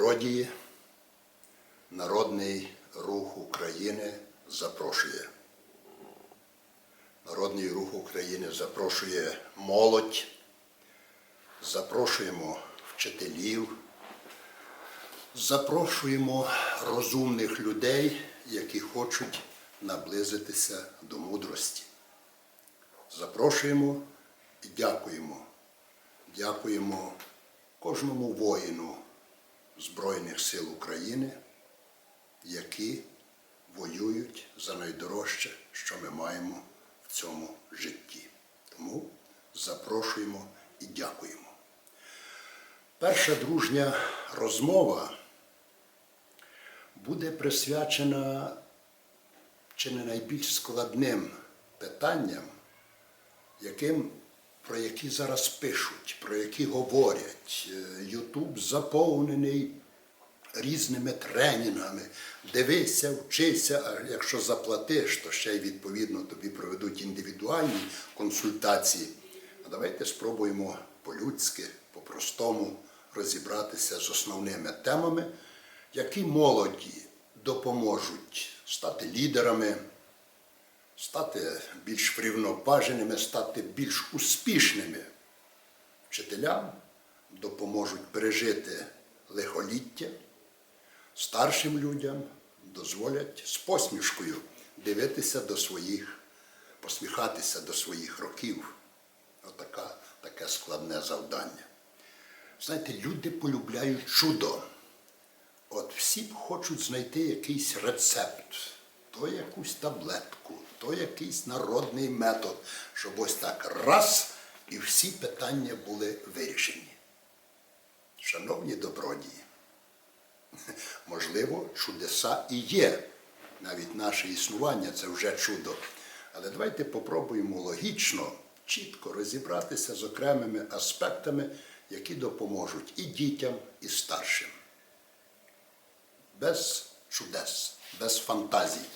добродії, Народний рух України запрошує. Народний рух України запрошує молодь, запрошуємо вчителів, запрошуємо розумних людей, які хочуть наблизитися до мудрості. Запрошуємо і дякуємо. Дякуємо кожному воїну Збройних сил України, які воюють за найдорожче, що ми маємо в цьому житті. Тому запрошуємо і дякуємо. Перша дружня розмова буде присвячена чи не найбільш складним питанням, яким, про які зараз пишуть, про які говорять. Е, Ютуб заповнений різними тренінгами. Дивися, вчися, а якщо заплатиш, то ще й відповідно тобі проведуть індивідуальні консультації. А давайте спробуємо по-людськи, по-простому розібратися з основними темами, які молоді допоможуть стати лідерами, стати більш врівноваженими, стати більш успішними. Вчителям допоможуть пережити лихоліття, старшим людям дозволять з посмішкою дивитися до своїх, посміхатися до своїх років. Отака, таке складне завдання. Знаєте, люди полюбляють чудо. От всі хочуть знайти якийсь рецепт, то якусь таблетку, то якийсь народний метод, щоб ось так раз і всі питання були вирішені. Шановні добродії, можливо, чудеса і є. Навіть наше існування це вже чудо. Але давайте попробуємо логічно, чітко розібратися з окремими аспектами, які допоможуть і дітям, і старшим без чудес, без фантазій.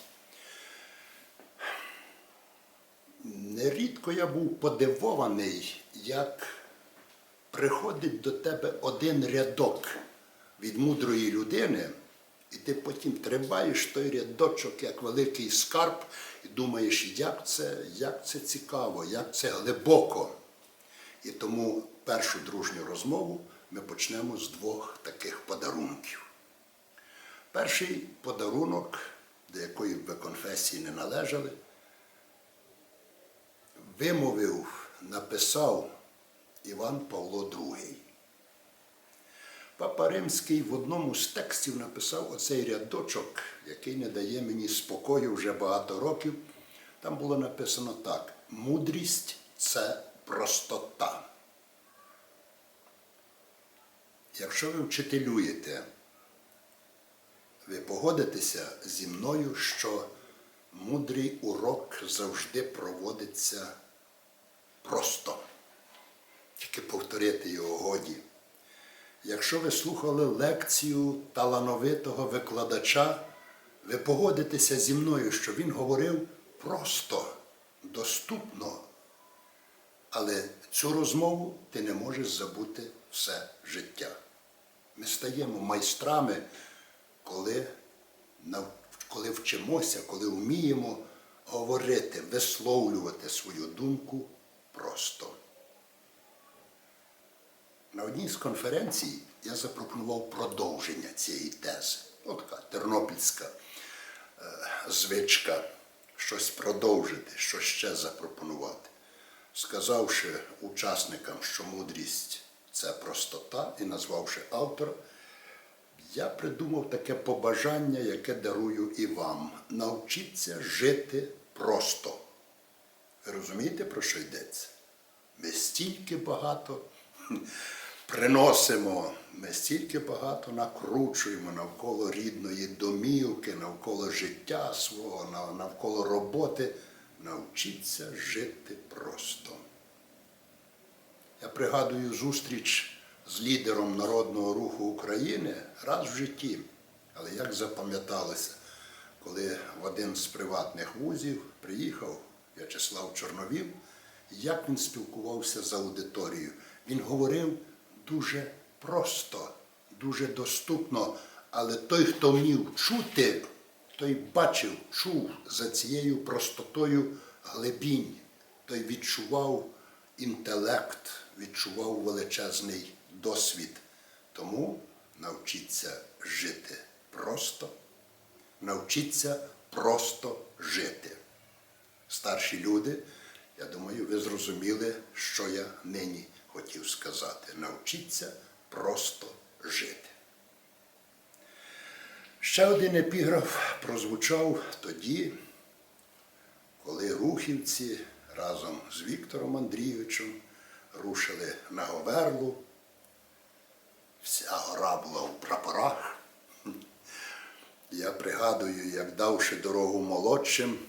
Нерідко я був подивований, як приходить до тебе один рядок від мудрої людини, і ти потім тримаєш той рядочок як великий скарб, і думаєш, як це, як це цікаво, як це глибоко. І тому першу дружню розмову ми почнемо з двох таких подарунків. Перший подарунок, до якої б ви конфесії не належали, вимовив, написав Іван Павло II. Папа Римський в одному з текстів написав оцей рядочок, який не дає мені спокою вже багато років. Там було написано так: мудрість це простота. Якщо ви вчителюєте, ви погодитеся зі мною, що мудрий урок завжди проводиться просто. Тільки повторити його годі. Якщо ви слухали лекцію талановитого викладача, ви погодитеся зі мною, що він говорив просто, доступно. Але цю розмову ти не можеш забути все життя. Ми стаємо майстрами коли, коли вчимося, коли вміємо говорити, висловлювати свою думку просто. На одній з конференцій я запропонував продовження цієї тези. От така тернопільська е, звичка щось продовжити, що ще запропонувати. Сказавши учасникам, що мудрість це простота, і назвавши автора, я придумав таке побажання, яке дарую і вам. Навчіться жити просто. Ви розумієте, про що йдеться? Ми стільки багато приносимо, ми стільки багато накручуємо навколо рідної домівки, навколо життя свого, навколо роботи. Навчіться жити просто. Я пригадую зустріч з лідером Народного руху України раз в житті. Але як запам'яталося, коли в один з приватних вузів приїхав В'ячеслав Чорновіл, як він спілкувався з аудиторією. Він говорив дуже просто, дуже доступно, але той, хто вмів чути, той бачив, чув за цією простотою глибінь, той відчував інтелект, відчував величезний досвід. Тому навчіться жити просто, навчіться просто жити. Старші люди, я думаю, ви зрозуміли, що я нині хотів сказати. Навчіться просто жити. Ще один епіграф прозвучав тоді, коли рухівці разом з Віктором Андрійовичем рушили на Говерлу. Вся гора була в прапорах. Я пригадую, як давши дорогу молодшим,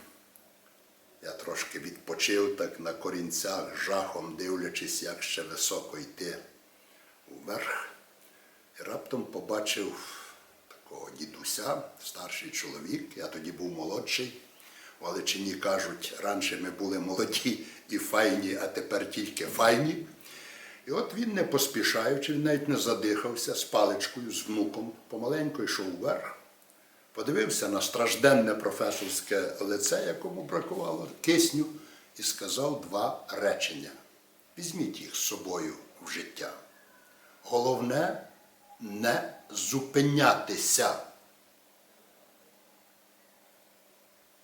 я трошки відпочив так на корінцях, жахом дивлячись, як ще високо йти вверх. І раптом побачив такого дідуся, старший чоловік, я тоді був молодший. В Галичині кажуть, раніше ми були молоді і файні, а тепер тільки файні. І от він, не поспішаючи, він навіть не задихався з паличкою, з внуком, помаленьку йшов вверх, подивився на стражденне професорське лице, якому бракувало кисню, і сказав два речення. Візьміть їх з собою в життя. Головне не зупинятися.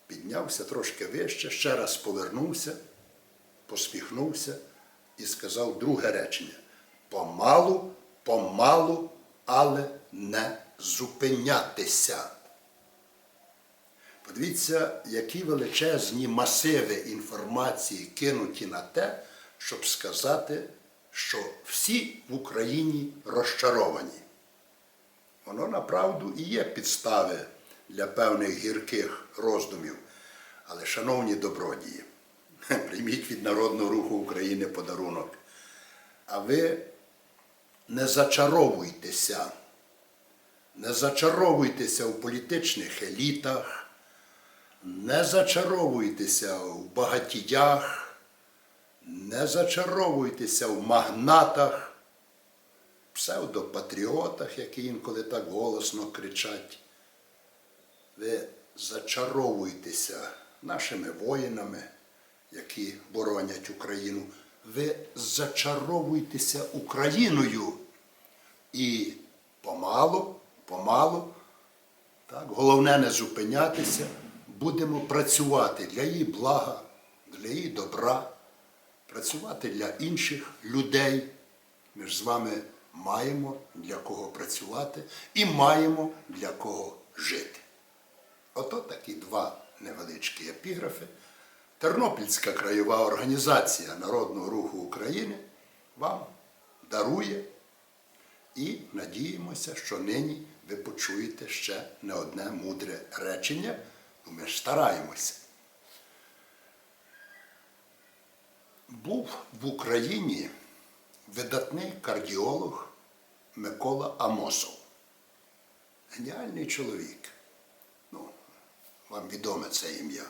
Піднявся трошки вище, ще раз повернувся, посміхнувся і сказав друге речення. Помалу, помалу, але не зупинятися. Подивіться, які величезні масиви інформації кинуті на те, щоб сказати, що всі в Україні розчаровані. Воно направду і є підстави для певних гірких роздумів. Але, шановні добродії, прийміть від Народного руху України подарунок. А ви не зачаровуйтеся, не зачаровуйтеся в політичних елітах, не зачаровуйтеся в багатіях, не зачаровуйтеся в магнатах, псевдопатріотах, які інколи так голосно кричать. Ви зачаровуйтеся нашими воїнами, які боронять Україну. Ви зачаровуйтеся Україною. І помалу, помалу, так, головне не зупинятися, будемо працювати для її блага, для її добра, працювати для інших людей. Ми ж з вами маємо для кого працювати і маємо для кого жити. Ото такі два невеличкі епіграфи. Тернопільська краєва організація Народного руху України вам дарує і надіємося, що нині ви почуєте ще не одне мудре речення. Ну, Ми ж стараємося. Був в Україні видатний кардіолог Микола Амосов. Геніальний чоловік. Ну, вам відоме це ім'я.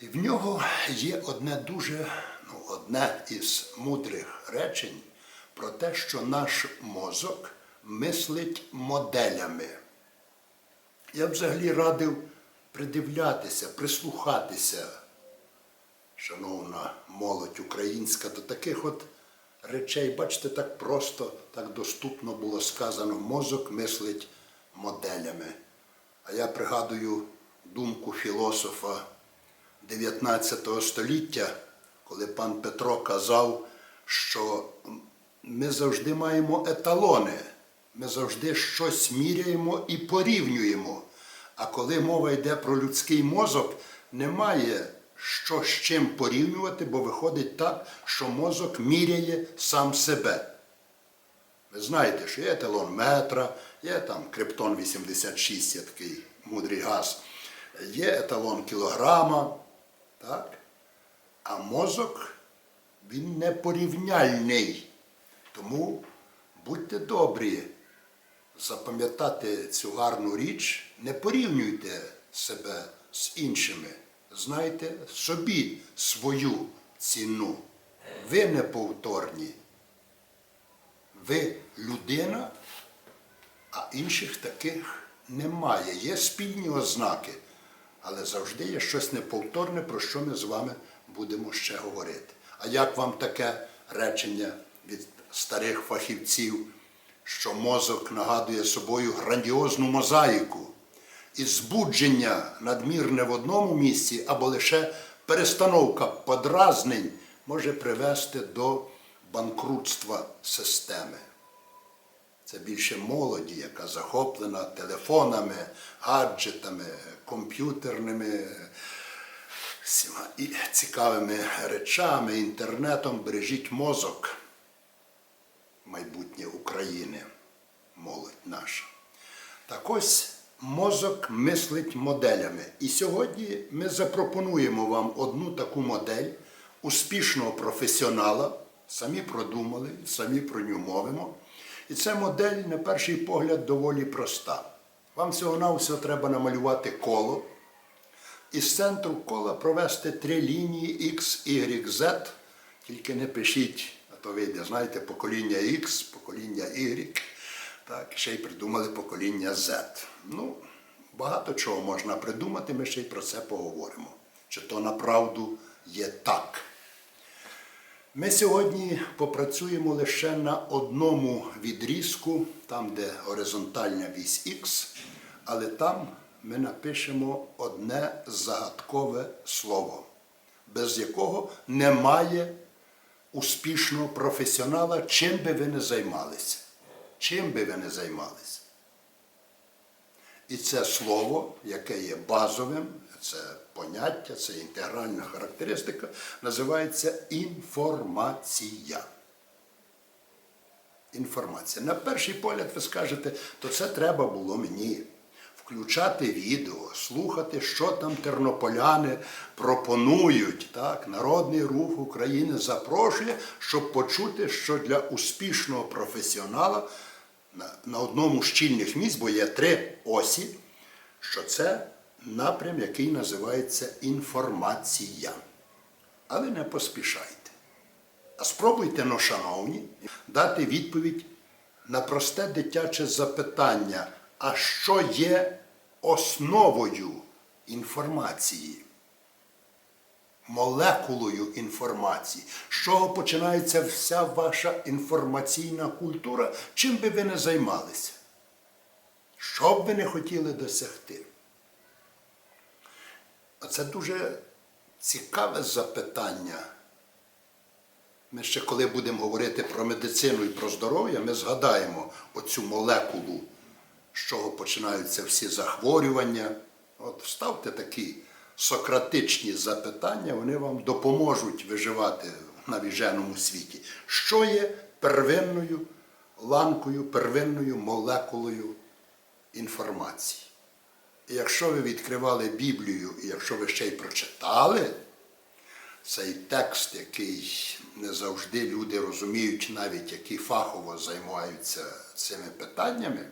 І в нього є одне дуже, ну, одне із мудрих речень про те, що наш мозок мислить моделями. Я б взагалі радив придивлятися, прислухатися, шановна молодь українська, до таких от речей, бачите, так просто, так доступно було сказано, мозок мислить моделями. А я пригадую думку філософа 19 століття, коли пан Петро казав, що ми завжди маємо еталони, ми завжди щось міряємо і порівнюємо. А коли мова йде про людський мозок, немає що з чим порівнювати, бо виходить так, що мозок міряє сам себе. Ви знаєте, що є еталон метра, є там криптон 86, є такий мудрий газ, є еталон кілограма, так? а мозок він не порівняльний. Тому будьте добрі запам'ятати цю гарну річ, не порівнюйте себе з іншими. Знайте собі свою ціну. Ви неповторні. Ви людина, А інших таких немає. Є спільні ознаки, але завжди є щось неповторне, про що ми з вами будемо ще говорити. А як вам таке речення від старих фахівців, що мозок нагадує собою грандіозну мозаїку? І збудження надмірне в одному місці або лише перестановка подразнень може привести до банкрутства системи. Це більше молоді, яка захоплена телефонами, гаджетами, комп'ютерними цікавими речами, інтернетом. Бережіть мозок майбутнє України, молодь наша. Так ось мозок мислить моделями. І сьогодні ми запропонуємо вам одну таку модель успішного професіонала. Самі продумали, самі про нього мовимо. І ця модель, на перший погляд, доволі проста. Вам всього-навсього треба намалювати коло. І з центру кола провести три лінії X, Y, Z. Тільки не пишіть, то вийде, знаєте, покоління X, покоління Y. Так, ще й придумали покоління Z. Ну, багато чого можна придумати, ми ще й про це поговоримо. Чи то направду є так. Ми сьогодні попрацюємо лише на одному відрізку, там, де горизонтальна вісь Х, але там ми напишемо одне загадкове слово, без якого немає успішного професіонала, чим би ви не займалися. Чим би ви не займалися. І це слово, яке є базовим, це поняття, це інтегральна характеристика, називається інформація. Інформація. На перший погляд ви скажете, то це треба було мені включати відео, слухати, що там тернополяни пропонують. Так? Народний рух України запрошує, щоб почути, що для успішного професіонала на, одному з щільних місць, бо є три осі, що це напрям, який називається інформація. Але не поспішайте. А спробуйте, ну, шановні, дати відповідь на просте дитяче запитання, а що є основою інформації? Молекулою інформації, з чого починається вся ваша інформаційна культура, чим би ви не займалися? Що б ви не хотіли досягти? Оце дуже цікаве запитання. Ми ще коли будемо говорити про медицину і про здоров'я, ми згадаємо оцю молекулу, з чого починаються всі захворювання. От вставте такі сократичні запитання, вони вам допоможуть виживати в навіженому світі. Що є первинною ланкою, первинною молекулою інформації? І якщо ви відкривали Біблію, і якщо ви ще й прочитали цей текст, який не завжди люди розуміють, навіть які фахово займаються цими питаннями,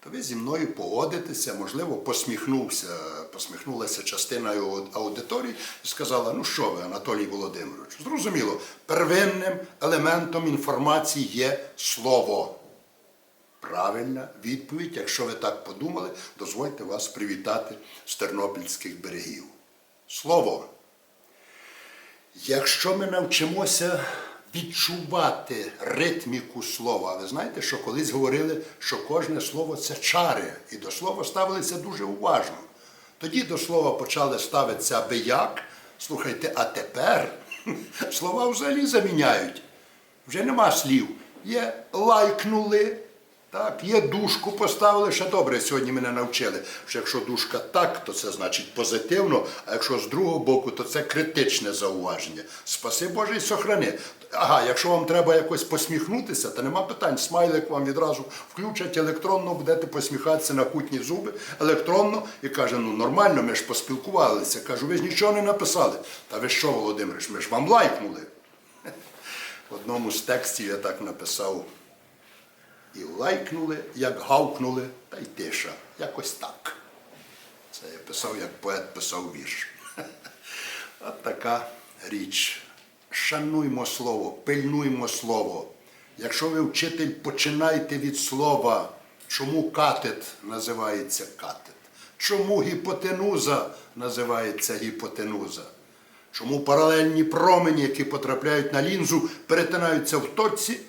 то ви зі мною погодитеся, можливо, посміхнувся, посміхнулася частина аудиторії і сказала, ну що ви, Анатолій Володимирович, зрозуміло, первинним елементом інформації є слово. Правильна відповідь, якщо ви так подумали, дозвольте вас привітати з тернопільських берегів. Слово. Якщо ми навчимося відчувати ритміку слова, ви знаєте, що колись говорили, що кожне слово це чари, і до слова ставилися дуже уважно. Тоді до слова почали ставитися аби як. Слухайте, а тепер слова взагалі заміняють. Вже нема слів. Є лайкнули, так, є дужку поставили, ще добре сьогодні мене навчили, що якщо дужка так, то це значить позитивно, а якщо з другого боку, то це критичне зауваження. Спаси Боже і сохрани. Ага, якщо вам треба якось посміхнутися, то нема питань. Смайлик вам відразу включать електронно, будете посміхатися на кутні зуби електронно і каже, ну нормально, ми ж поспілкувалися. Кажу, ви ж нічого не написали. Та ви що, Володимирич, ми ж вам лайкнули. В одному з текстів я так написав. І лайкнули, як гавкнули, та й тиша. Якось так. Це я писав, як поет писав вірш. От така річ. Шануймо слово, пильнуймо слово. Якщо ви вчитель, починайте від слова, чому катет називається катет, чому гіпотенуза називається гіпотенуза, чому паралельні промені, які потрапляють на лінзу, перетинаються в точці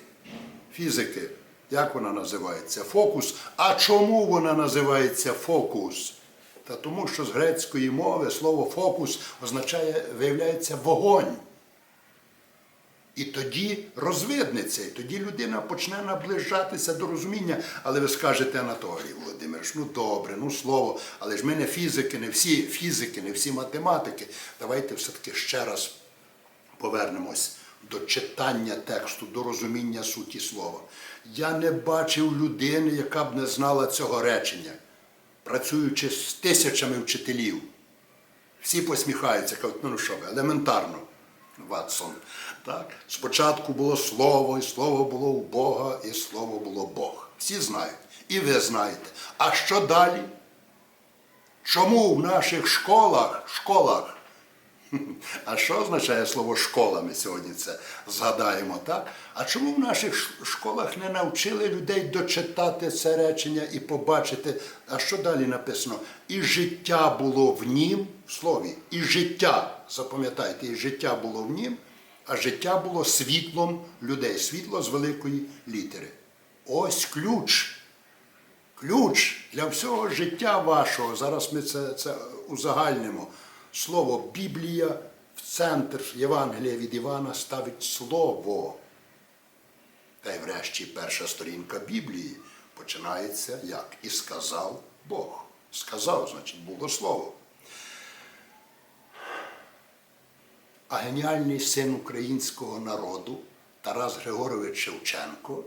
фізики. Як вона називається? Фокус. А чому вона називається фокус? Та тому, що з грецької мови слово фокус означає, виявляється, вогонь. І тоді розвиднеться, і тоді людина почне наближатися до розуміння. Але ви скажете, Анатолій Володимирович, ну добре, ну слово, але ж ми не фізики, не всі фізики, не всі математики. Давайте все-таки ще раз повернемось до читання тексту, до розуміння суті слова. Я не бачив людини, яка б не знала цього речення, працюючи з тисячами вчителів. Всі посміхаються, кажуть, ну що ви, елементарно, Ватсон. Так? Спочатку було слово, і слово було у Бога, і слово було Бог. Всі знають. І ви знаєте. А що далі? Чому в наших школах, школах, а що означає слово школа? Ми сьогодні це згадаємо, так? А чому в наших школах не навчили людей дочитати це речення і побачити, а що далі написано? І життя було в нім, в слові, і життя, запам'ятайте, і життя було в нім, а життя було світлом людей, світло з великої літери. Ось ключ. Ключ для всього життя вашого. Зараз ми це, це узагальнимо. Слово Біблія в центр Євангелія від Івана ставить слово. Та й врешті перша сторінка Біблії починається як? І сказав Бог. Сказав, значить, було слово. А геніальний син українського народу Тарас Григорович Шевченко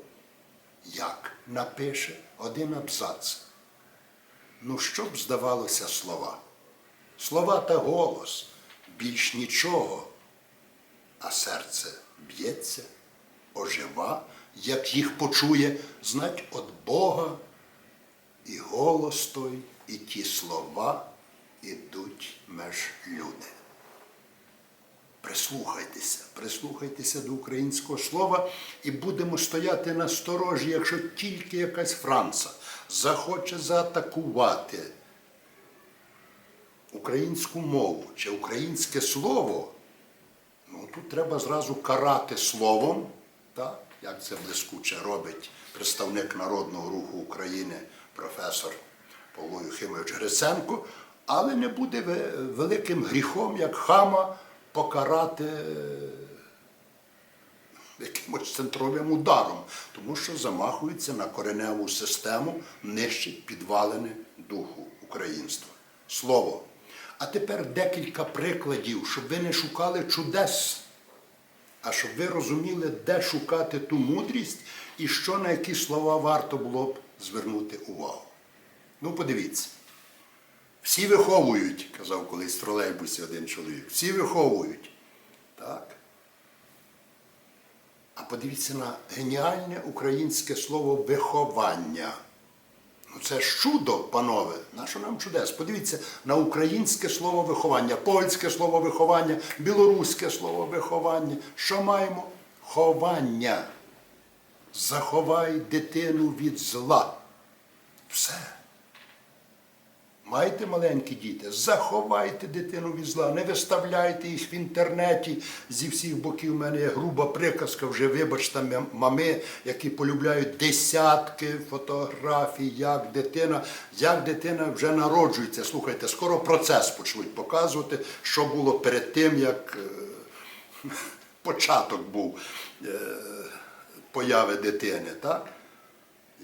як напише один абзац. Ну, що б здавалося слова? Слова та голос, більш нічого, а серце б'ється, ожива, як їх почує, знать от Бога, і голос той, і ті слова ідуть меж люди. Прислухайтеся, прислухайтеся до українського слова і будемо стояти на сторожі, якщо тільки якась Франца захоче заатакувати українську мову чи українське слово, ну тут треба зразу карати словом, так, як це блискуче робить представник Народного руху України, професор Павло Юхимович Гриценко, але не буде великим гріхом, як хама, покарати якимось центровим ударом, тому що замахується на кореневу систему, нищить підвалини духу українства. Слово. А тепер декілька прикладів, щоб ви не шукали чудес, а щоб ви розуміли, де шукати ту мудрість і що на які слова варто було б звернути увагу. Ну, подивіться. Всі виховують, казав колись в тролейбусі один чоловік. Всі виховують. Так. А подивіться на геніальне українське слово виховання. Ну це ж чудо, панове. Нащо нам чудес? Подивіться на українське слово виховання, польське слово виховання, білоруське слово виховання. Що маємо? Ховання. Заховай дитину від зла. Все. Маєте маленькі діти, заховайте дитину від зла, не виставляйте їх в інтернеті зі всіх боків. У мене є груба приказка, вже вибачте, мами, які полюбляють десятки фотографій, як дитина, як дитина вже народжується. Слухайте, скоро процес почнуть показувати, що було перед тим, як е, початок був е, появи дитини. так?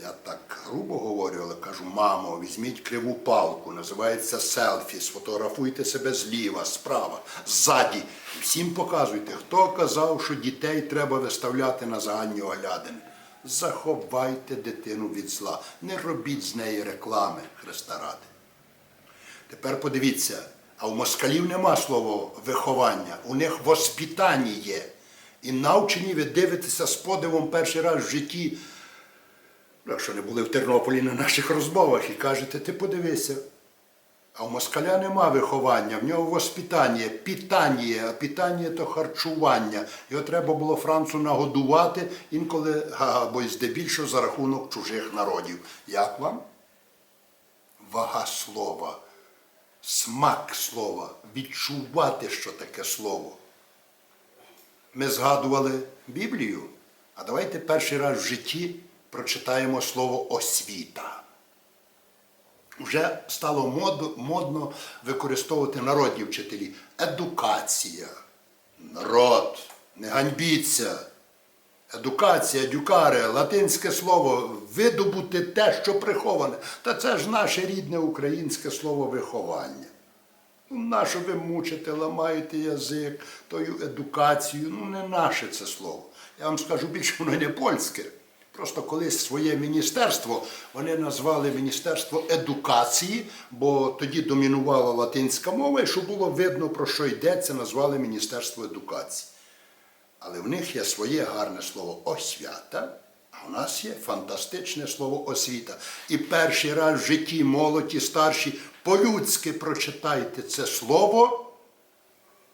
Я так грубо говорю, але кажу, мамо, візьміть криву палку, називається селфі, сфотографуйте себе зліва, справа, ззаді. Всім показуйте, хто казав, що дітей треба виставляти на загальні оглядини. Заховайте дитину від зла, не робіть з неї реклами Христа ради. Тепер подивіться, а у москалів нема слова виховання, у них воспитання є. І навчені ви дивитеся з подивом перший раз в житті, ну, якщо не були в Тернополі на наших розмовах, і кажете, ти подивися, А в москаля нема виховання, в нього воспитання, питання, а питання то харчування. Його треба було Францу нагодувати інколи або здебільшого за рахунок чужих народів. Як вам? Вага слова, смак слова, відчувати, що таке слово. Ми згадували Біблію, а давайте перший раз в житті прочитаємо слово освіта. Вже стало мод- модно використовувати народні вчителі. Едукація. Народ, не ганьбіться. Едукація, дюкаре, латинське слово, видобути те, що приховане. Та це ж наше рідне українське слово виховання. Ну, нащо ви мучите, ламаєте язик, тою едукацію? Ну, не наше це слово. Я вам скажу більше, воно не польське. Просто колись своє міністерство вони назвали Міністерство едукації, бо тоді домінувала латинська мова, і щоб було видно, про що йдеться, назвали Міністерство едукації. Але в них є своє гарне слово освята, а у нас є фантастичне слово освіта. І перший раз в житті молоді, старші, по-людськи прочитайте це слово,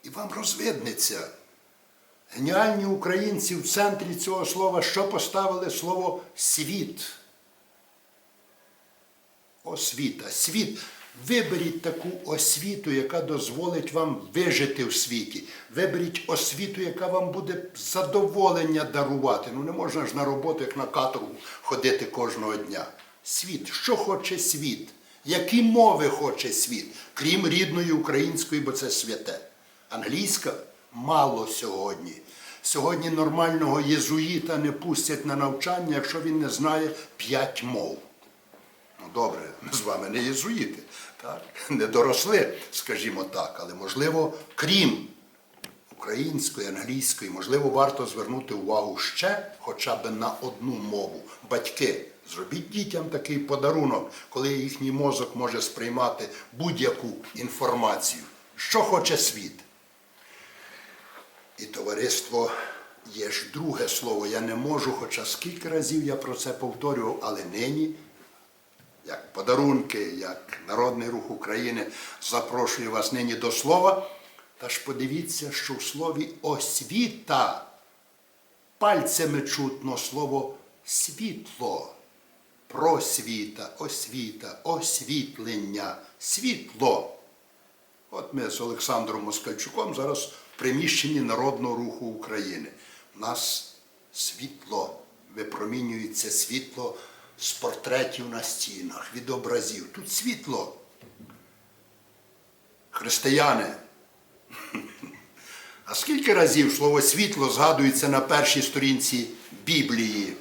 і вам розвиднеться. Геніальні українці в центрі цього слова що поставили слово світ. Освіта, світ. Виберіть таку освіту, яка дозволить вам вижити в світі. Виберіть освіту, яка вам буде задоволення дарувати. Ну не можна ж на роботу, як на каторгу, ходити кожного дня. Світ, що хоче світ? Які мови хоче світ, крім рідної української, бо це святе. Англійська мало сьогодні. Сьогодні нормального єзуїта не пустять на навчання, якщо він не знає п'ять мов. Ну, добре, ми з вами не єзуїти, так? не доросли, скажімо так, але можливо, крім української, англійської, можливо, варто звернути увагу ще хоча б на одну мову. Батьки, зробіть дітям такий подарунок, коли їхній мозок може сприймати будь-яку інформацію. Що хоче світ? І товариство є ж друге слово. Я не можу, хоча скільки разів я про це повторював, але нині як подарунки, як Народний рух України запрошую вас нині до слова. Та ж подивіться, що в слові освіта пальцями чутно слово світло, просвіта, освіта, освітлення, світло. От ми з Олександром Москальчуком зараз приміщенні Народного руху України. У нас світло, випромінюється світло з портретів на стінах, від образів. Тут світло. Християни. А скільки разів слово світло згадується на першій сторінці Біблії?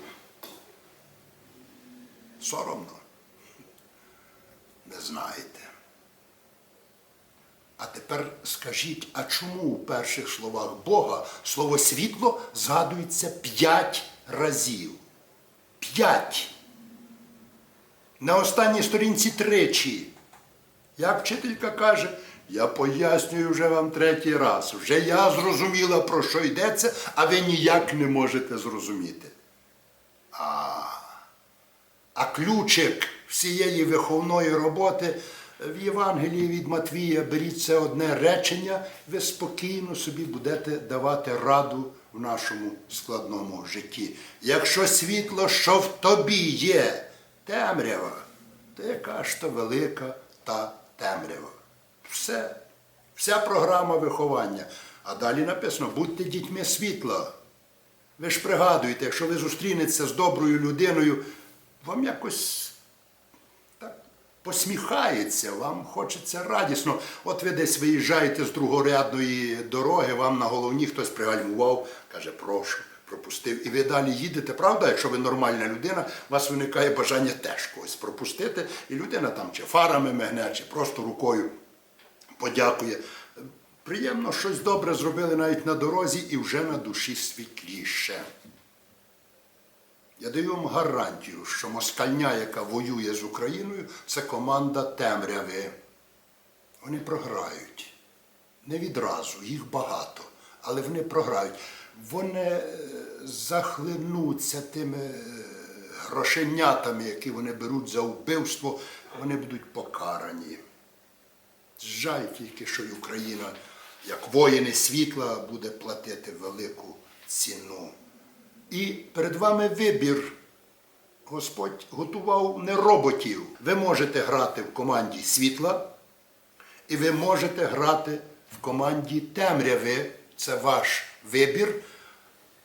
Соромно. Не знаєте. А тепер скажіть, а чому у перших словах Бога слово світло згадується п'ять разів? П'ять. На останній сторінці тричі. Як вчителька каже, я пояснюю вже вам третій раз. Вже я зрозуміла, про що йдеться, а ви ніяк не можете зрозуміти. А, а ключик всієї виховної роботи в Євангелії від Матвія беріть це одне речення, ви спокійно собі будете давати раду в нашому складному житті. Якщо світло, що в тобі є, темрява, то яка ж то велика та темрява. Все. Вся програма виховання. А далі написано, будьте дітьми світла. Ви ж пригадуєте, якщо ви зустрінетеся з доброю людиною, вам якось посміхається, вам хочеться радісно. От ви десь виїжджаєте з другорядної дороги, вам на головні хтось пригальмував, каже, прошу, пропустив. І ви далі їдете, правда, якщо ви нормальна людина, у вас виникає бажання теж когось пропустити, і людина там чи фарами мигне, чи просто рукою подякує. Приємно щось добре зробили навіть на дорозі і вже на душі світліше. Я даю вам гарантію, що москальня, яка воює з Україною, це команда темряви. Вони програють. Не відразу, їх багато, але вони програють. Вони е, захлинуться тими е, грошенятами, які вони беруть за вбивство, вони будуть покарані. Жаль тільки, що Україна, як воїни світла, буде платити велику ціну. І перед вами вибір. Господь готував не роботів. Ви можете грати в команді світла, і ви можете грати в команді темряви. Це ваш вибір.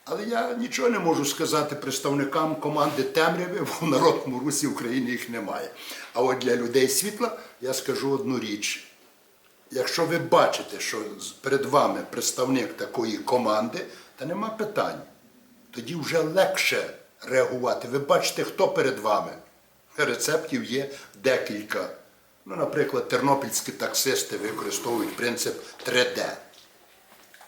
Але я нічого не можу сказати представникам команди темряви, бо в народному русі України їх немає. А от для людей світла я скажу одну річ. Якщо ви бачите, що перед вами представник такої команди, то нема питань. Тоді вже легше реагувати. Ви бачите, хто перед вами. Рецептів є декілька. Ну, наприклад, тернопільські таксисти використовують принцип 3D.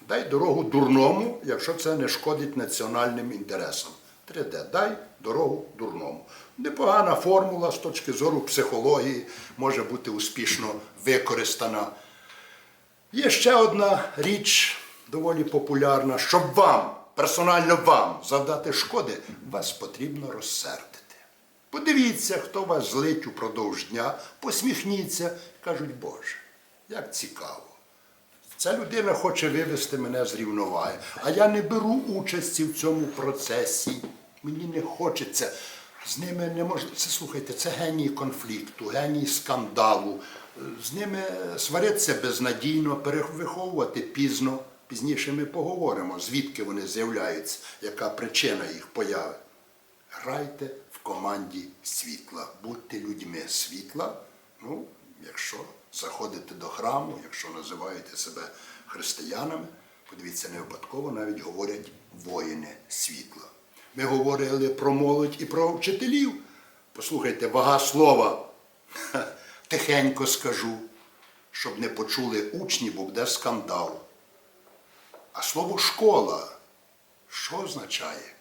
Дай дорогу дурному, якщо це не шкодить національним інтересам. 3D. Дай дорогу дурному. Непогана формула з точки зору психології може бути успішно використана. Є ще одна річ доволі популярна, щоб вам, персонально вам, завдати шкоди, вас потрібно розсердити. Подивіться, хто вас злить упродовж дня, посміхніться, кажуть, Боже, як цікаво. Ця людина хоче вивести мене з рівноваги, а я не беру участі в цьому процесі. Мені не хочеться. З ними не можна. Це слухайте, це геній конфлікту, геній скандалу. З ними сваритися безнадійно, перевиховувати пізно. Пізніше ми поговоримо, звідки вони з'являються, яка причина їх появи. Грайте в команді світла, будьте людьми світла. Ну, якщо заходите до храму, якщо називаєте себе християнами, подивіться, не випадково навіть говорять воїни світла. Ми говорили про молодь і про вчителів. Послухайте, вага слова. Тихенько скажу, щоб не почули учні, бо буде скандал. А слово школа, що означає?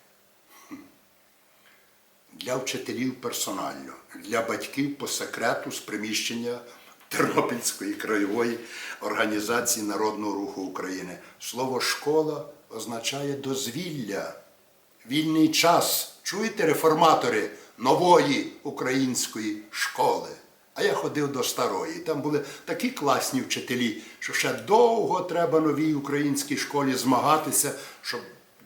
для вчителів персонально, для батьків по секрету з приміщення Тернопільської краєвої організації Народного руху України. Слово школа означає дозвілля, вільний час. Чуєте, реформатори нової української школи? А я ходив до старої. Там були такі класні вчителі, що ще довго треба новій українській школі змагатися, щоб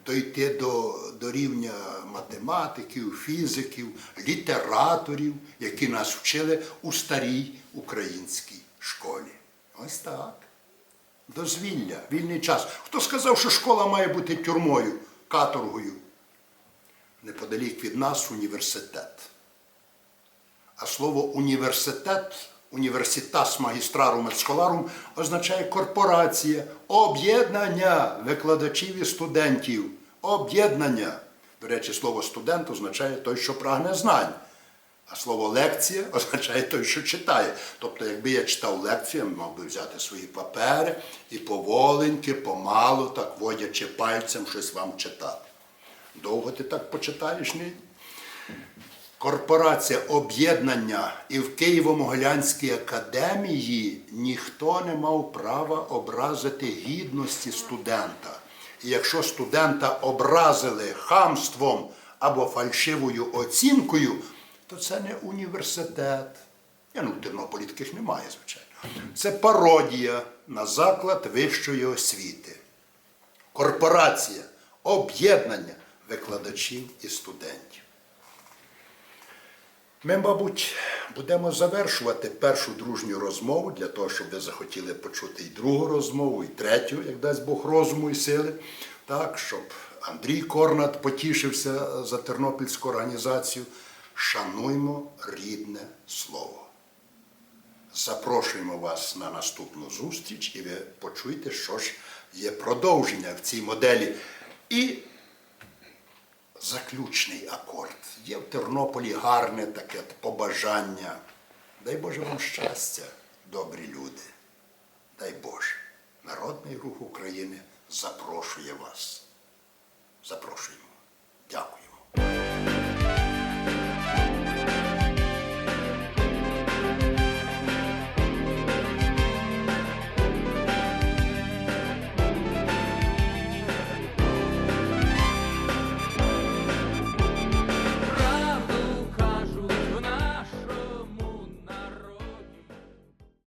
дойти до, до рівня математиків, фізиків, літераторів, які нас вчили у старій українській школі. Ось так. Дозвілля, вільний час. Хто сказав, що школа має бути тюрмою, каторгою? Неподалік від нас університет. А слово університет, університас магістрарум et означає корпорація, об'єднання викладачів і студентів. Об'єднання. До речі, слово студент означає той, що прагне знань. А слово лекція означає той, що читає. Тобто, якби я читав лекцію, я мав би взяти свої папери і поволеньки, помалу, так водячи пальцем щось вам читати. Довго ти так почитаєш, ні? Корпорація об'єднання і в Києво-Могилянській академії ніхто не мав права образити гідності студента. І якщо студента образили хамством або фальшивою оцінкою, то це не університет. Я, ну, Тернополі таких немає, звичайно. Це пародія на заклад вищої освіти. Корпорація, об'єднання викладачів і студентів. Ми, мабуть, будемо завершувати першу дружню розмову для того, щоб ви захотіли почути і другу розмову, і третю, як дасть Бог розуму і сили, так, щоб Андрій Корнат потішився за тернопільську організацію. Шануймо рідне слово. Запрошуємо вас на наступну зустріч, і ви почуєте, що ж є продовження в цій моделі. І заключний акорд. Є в Тернополі гарне таке побажання. Дай Боже вам щастя, добрі люди. Дай Боже. Народний рух України запрошує вас. Запрошуємо. Дякую.